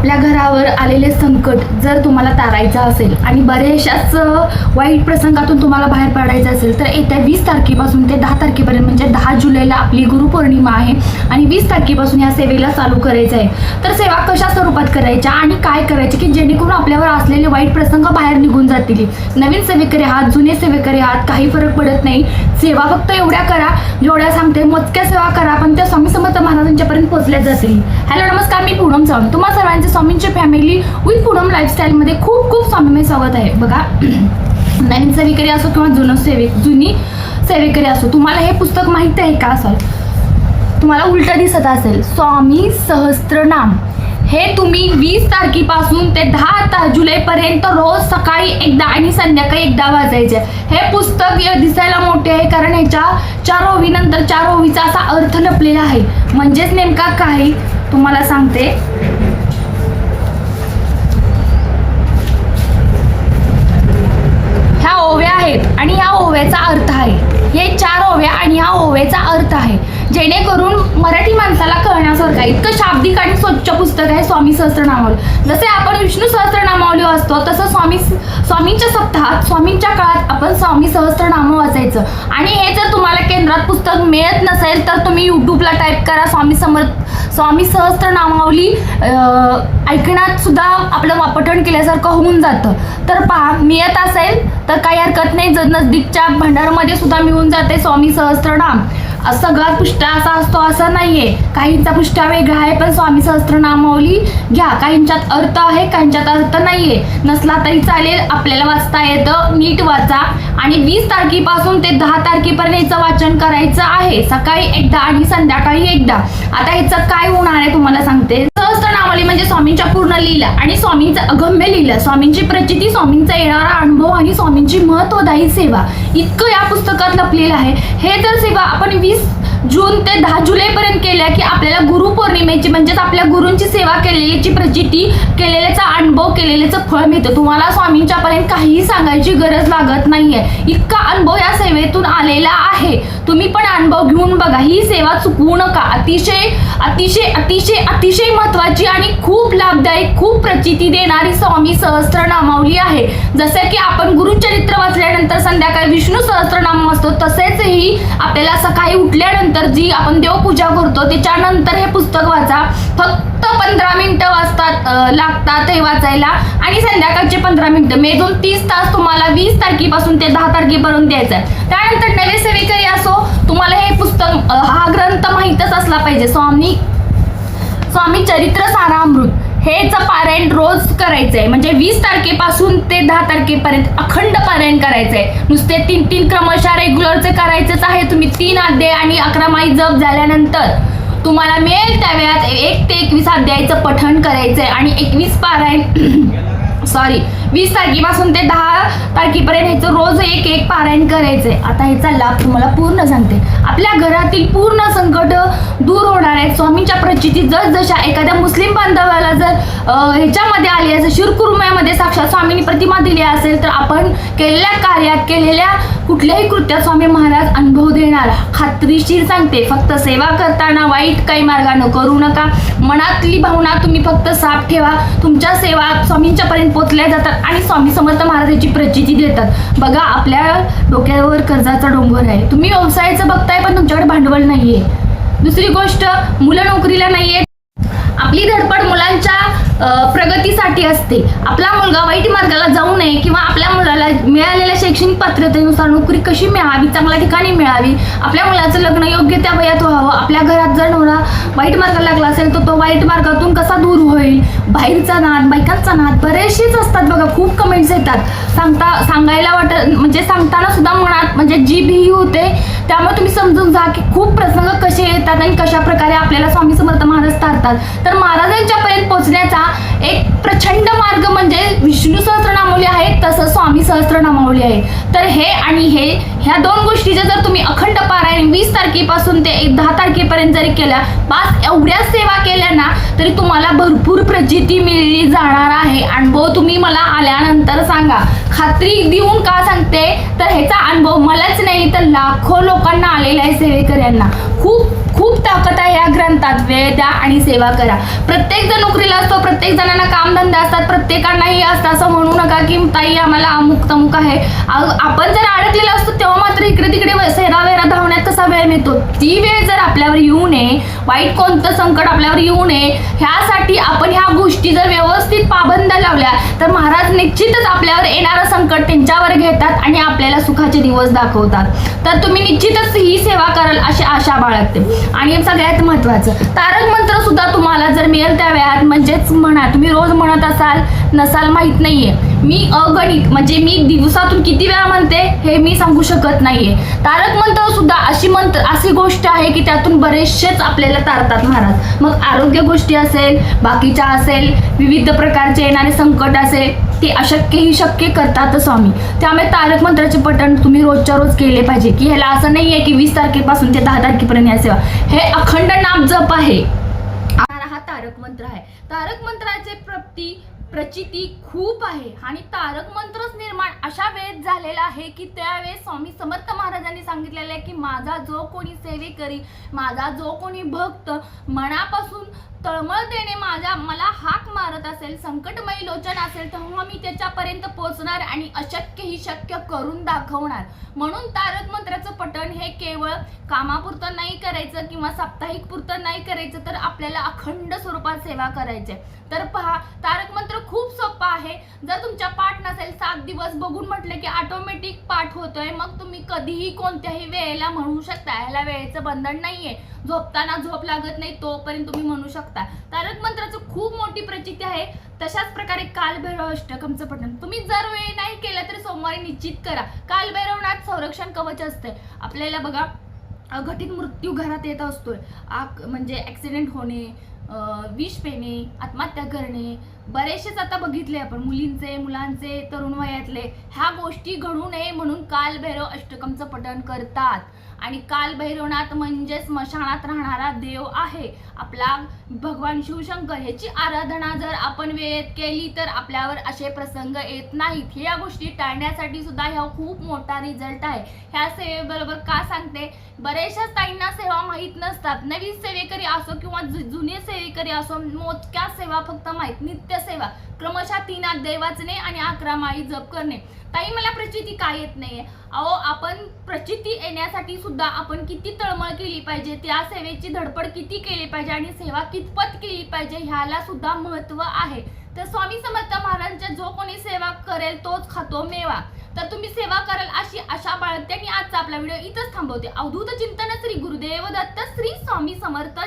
आपल्या घरावर आलेले संकट जर तुम्हाला तारायचं असेल आणि बऱ्याचशाच वाईट प्रसंगातून तुम्हाला बाहेर पडायचं असेल तर येत्या वीस तारखेपासून ते दहा तारखेपर्यंत म्हणजे दहा जुलैला आपली गुरुपौर्णिमा आहे आणि वीस तारखेपासून या सेवेला चालू करायचं आहे. तर सेवा कशा स्वरूपात करायच्या आणि काय करायचे की जेणेकरून आपल्यावर असलेले वाईट प्रसंग बाहेर निघून जातील? नवीन सेवेकरी आहात जुने सेवेकरी आहात काही फरक पडत नाही. सेवा फक्त एवढ्या करा जेवढ्या सांगते मोजक्या सेवा करा पण त्या स्वामी समर्थ महाराजांच्यापर्यंत पोहोचल्या जातील. हॅलो नमस्कार मी पूनम चव्हाण. तुम्हा सर्वांचे स्वामींची फॅमिली विथ पूनम लाईफस्टाईलमध्ये खूप खूप स्वामीमय स्वागत आहे. बघा नवीन सेवेकरी असो किंवा जुनं सेविक जुनी सेवेकरी असो तुम्हाला हे पुस्तक माहीत आहे का असं तुम्हाला उलटं दिसत असेल. स्वामी सहस्त्रनाम. हे तुम्ही वीस तारखेपासून ते दहा ता जुलैपर्यंत रोज सकाळी एकदा आणि संध्याकाळी एकदा वाचायचे हे पुस्तक दिसायला मोठे आहे कारण ह्याच्या चार ओवीनंतर चार ओवीचा असा अर्थ लपलेला आहे. म्हणजेच नेमका काय तुम्हाला सांगते. ह्या ओव्या आहेत आणि ह्या ओव्याचा अर्थ आहे. हे चार ओव्या आणि ह्या ओव्याचा अर्थ आहे. जेणेकरून मराठी माणसाला कळण्यासारखं आहे. इतकं शाब्दिक आणि स्वच्छ पुस्तक आहे स्वामी सहस्त्रनामावली जसे आपण विष्णू सहस्त्रनामावली असतो तसं स्वामी स्वामींच्या सप्ताहात स्वामींच्या काळात आपण स्वामी सहस्त्रनाम वाचायचं. आणि हे जर तुम्हाला केंद्रात पुस्तक मिळत नसेल तर तुम्ही यूट्यूबला टाईप करा स्वामी समर्थ स्वामी सहस्त्रनामावली अं, ऐकण्यात सुद्धा आपलं पठण केल्यासारखं होऊन जातं. तर पहा मिळत असेल तर काही हरकत नाही. जर नजदीकच्या भंडारमध्ये सुद्धा मिळून जाते स्वामी सहस्त्रनाम. सगळा पुष्टा असा असतो असं नाहीये. काहींचा पुष्टा वेगळा आहे पण स्वामी सहस्त्रनामावली घ्या. काहींच्यात अर्थ आहे काहींच्यात अर्थ नाहीये. नसला तरी चालेल आपल्याला वाचता येतं नीट वाचा. आणि वीस तारखेपासून ते दहा तारखेपर्यंत याचं वाचन करायचं आहे. सकाळी एकदा आणि संध्याकाळी एकदा. आता ह्याचं काय होणार आहे तुम्हाला सांगते. म्हणजे स्वामींच्या पूर्ण लीला आणि स्वामींचं अगम्य लीला स्वामींची प्रचिती स्वामींचा येणारा अनुभव आणि स्वामींची महत्वदायी सेवा इतकं या पुस्तकात लपलेलं आहे. हे जर सेवा आपण वीस जून ते दहा जुलैपर्यंत केल्या की आपल्याला गुरुपौर्णिमेची म्हणजेच आपल्या गुरूंची सेवा केलेल्याची प्रचिती केलेल्याचा अनुभव केलेल्याचं फळ मिळतं. तुम्हाला स्वामींच्यापर्यंत काहीही सांगायची गरज लागत नाहीये. इतका अनुभव या सेवेतून आलेला आहे. तुम्ही पण अनुभव घेऊन बघा. ही सेवा चुकवू नका. अतिशय अतिशय अतिशय अतिशय महत्वाची आणि खूप लाभदायक खूप प्रचिती देणारी स्वामी सहस्त्रनामावली आहे. जसं की आपण गुरुचरित्र वाचल्यानंतर संध्याकाळी विष्णू सहस्त्रनाम वाचतो तसेच ही आपल्याला सकाळी उठल्यानंतर जी आपण देवपूजा करतो त्याच्यानंतर हे पुस्तक वाचा. फक्त फक्त पंधरा मिनिटं वाजतात लागतात हे वाचायला आणि संध्याकाळचे पंधरा मिनिटं. मेजून तीस तास तुम्हाला वीस तारखेपासून ते दहा तारखेपर्यंत द्यायचं आहे. त्यानंतर नवे सेवेकरी असो तुम्हाला हे पुस्तक हा ग्रंथ माहीतच असला पाहिजे. स्वामी स्वामी चरित्र सारामृत हेच पारायण रोज करायचं आहे म्हणजे वीस तारखेपासून ते दहा तारखेपर्यंत अखंड पारायण करायचं आहे नुसते तीन तीन क्रमशः रेग्युलरचे करायचेच आहे. तुम्ही तीन अध्याय आणि अकरा माई जप झाल्यानंतर. तुम्हाला मिळेल त्या वेळात एक ते एकवीस अध्यायाचं पठण करायचं आहे आणि एकवीस पारायण. सॉरी वीस तारखेपासून ते दहा तारखेपर्यंत ह्याचं रोज एक एक पारायण करायचंय. आता ह्याचा लाभ तुम्हाला पूर्ण सांगते. आपल्या घरातील पूर्ण संकट दूर होणार आहेत. स्वामींच्या प्रचिती जसजशा एखाद्या मुस्लिम बांधवाला जर ह्याच्यामध्ये आली असेल शिरकुरुम्यामध्ये साक्षात स्वामींनी प्रतिमा दिली असेल तर आपण केलेल्या कार्यात केलेल्या कुठल्याही कृत्यात स्वामी महाराज अनुभव देणार. खात्रीशीर सांगते. फक्त सेवा करताना वाईट काही मार्गानं करू नका. मनातली भावना तुम्ही फक्त साफ ठेवा. तुमच्या सेवा स्वामींच्या पर्यंत पोचल्या जातात. आणि स्वामी समर्थ महाराजांची प्रचिती देतात. बघा आपल्या डोक्यावर कर्जाचा डोंगर आहे. तुम्ही व्यवसायाचं बघताय पण तुमच्याकडे भांडवल नाहीये. दुसरी गोष्ट मुलं नोकरीला नाहीये आपली धडपड मुलांच्या प्रगतीसाठी असते. आपला मुलगा वाईट मार्गाला जाऊ नये किंवा आपल्या मुलाला मिळालेल्या शैक्षणिक पात्रतेनुसार नोकरी कशी मिळावी चांगल्या ठिकाणी मिळावी आपल्या मुलाचं लग्न योग्य त्या वयात व्हावं आपल्या घरात जर नवरा वाईट मार्गाला लागला असेल तर तो वाईट मार्गातून कसा दूर होईल? बाहेरचा नाद बायकांचा नाद बरेचसेच असतात बघा खूप कमेंट्स येतात. सांगता सांगायला वाटत म्हणजे सांगताना सुद्धा मनात म्हणजे जी भी होते. त्यामुळे तुम्ही समजून जा की खूप प्रसंग कसे येतात आणि कशा प्रकारे आपल्याला स्वामी समर्थ महाराज तारतात. तर पोहोचण्याचा एक प्रचंड मार्ग म्हणजे विष्णू सहस्त्रनामावली आहे तसं स्वामी सहस्त्रनामावली आहे. तर हे आणि हे ह्या दोन गोष्टीचं जर तुम्ही अखंड पारायण वीस तारखेपासून ते एक दहा तारखेपर्यंत जरी केल्या पाच एवढ्या सेवा केल्या ना तरी तुम्हाला भरपूर प्रचिती मिळली जाणार आहे. अनुभव तुम्ही मला आल्यानंतर सांगा. खात्री देऊन का सांगते? तर ह्याचा अनुभव मलाच नाही तर लाखो लोकांना आलेला आहे सेवेकऱ्यांना. खूप खूप ताकद आहे या ग्रंथात. वेळ द्या आणि सेवा करा. प्रत्येक जण नोकरीला असतो प्रत्येक जणांना कामधंदा असतात प्रत्येकांनाही असतं. असं म्हणू नका की ताई आम्हाला अमुक तमुक आहे. आपण जर अडकलेला असतो तेव्हा मात्र इकडे तिकडे सेरावेरा धावण्यात कसा वेळ मिळतो? ती वेळ जर आपल्यावर येऊ नये वाईट कोणतं संकट आपल्यावर येऊ नये ह्यासाठी आपण ह्या गोष्टी जर व्यवस्थित पाबंद लावल्या तर महाराज निश्चितच आपल्यावर येणारं संकट त्यांच्यावर घेतात आणि आपल्याला सुखाचे दिवस दाखवतात. तर तुम्ही निश्चितच ही सेवा कराल अशी आशा बाळगते. आणि सगळ्यात महत्त्वाचं. तारक मंत्र सुद्धा तुम्हाला जर मिळेल त्या वेळात म्हणजेच म्हणा तुम्ही रोज म्हणत असाल नसाल माहीत नाहीये. मी अगणित म्हणजे मी दिवसातून किती वेळा म्हणते हे मी सांगू शकत नाहीये. तारक मंत्र सुद्धा अशी मंत्र अशी गोष्ट आहे की त्यातून बरेचसेच आपल्याला तारतात महाराज. मग आरोग्य गोष्टी असेल बाकीच्या असेल विविध प्रकारचे येणारे संकट असेल ते अशक्यही शक्य करतात स्वामी. त्यामुळे तारक मंत्राचे पठण तुम्ही रोजच्या रोज केले पाहिजे. की ह्याला असं नाही आहे की वीस तारखेपासून ते दहा तारखेपर्यंत या सेवा. हे अखंड नाम जप आहे. हा तारक मंत्र आहे. तारक मंत्राचे प्रती प्रचिती खूप आहे. आणि तारक मंत्रच निर्माण अशा वेळेत झालेला आहे की त्यावेळेस स्वामी समर्थ महाराजांनी सांगितलेलं आहे की माझा जो कोणी सेवे करी माझा जो कोणी भक्त मनापासून तळमळ देणे माझ्या मला हाक मारत असेल संकटमयी लोचन असेल तेव्हा मी त्याच्यापर्यंत पोहोचणार आणि अशक्य ही शक्य करून दाखवणार. म्हणून तारक मंत्राचं पठण हे केवळ कामापुरतं नाही करायचं किंवा साप्ताहिक पुरतं नाही करायचं तर आपल्याला अखंड स्वरूपात सेवा करायची तर पहा तारक मंत्र खूप सोपा आहे. जर तुमच्या पाठ नसेल सात दिवस बघून म्हटलं की ऑटोमॅटिक पाठ होतोय मग तुम्ही कधीही कोणत्याही वेळेला म्हणू शकता ह्याला वेळेचं बंधन नाहीये. झोपताना झोप लागत नाही तोपर्यंत तुम्ही म्हणू शकता. तारक मंत्राचं खूप मोठी प्रचिती आहे. तशाच प्रकारे कालभैरव अष्टकमचं पठण तुम्ही जर वेळ नाही केलं तर सोमवारी निश्चित करा. कालभैरवनाथ संरक्षण कवच असते आपल्याला बघा अघटित मृत्यू घरात येत असतोय. आक म्हणजे ॲक्सिडेंट होणे विष पेणे आत्महत्या करणे बरेचसेच आता बघितले आपण मुलींचे मुलांचे तरुण वयातले ह्या गोष्टी घडू नये म्हणून कालभैरव अष्टकमचं पठण करतात. आणि कालभैरवनाथ म्हणजे स्मशानात राहणारा देव आहे. आपला भगवान शिवशंकर ह्याची आराधना जर आपण वेळेत केली तर आपल्यावर असे प्रसंग येत नाहीत. ह्या गोष्टी टाळण्यासाठी सुद्धा ह्या खूप मोठा रिझल्ट आहे. ह्या सेवेबरोबर का सांगते? बऱ्याचशाच ताईंना सेवा माहीत नसतात. नवीन सेवेकरी असो किंवा जु- जुने सेवेकरी असो मोजक्या सेवा फक्त माहीत नित्य सेवा. क्रमशः तीन अध्याय वाचणे आणि अकरा माळी जप करणे. ताई मला प्रचिती काय येत नाहीये? अहो आपण प्रचिती येण्यासाठी सुद्धा आपण किती तळमळ केली पाहिजे त्या सेवेची धडपड किती केली पाहिजे आणि सेवा कितपत केली पाहिजे ह्याला सुद्धा महत्त्व आहे. तर स्वामी समर्थ महाराजांच्या जो कोणी सेवा करेल तोच खातो मेवा. तर तुम्ही सेवा कराल अशी आशा बाळगते आणि आजचा आपला व्हिडिओ इथंच थांबवते. अवधूत चिंतन श्री गुरुदेव दत्त श्री स्वामी समर्थ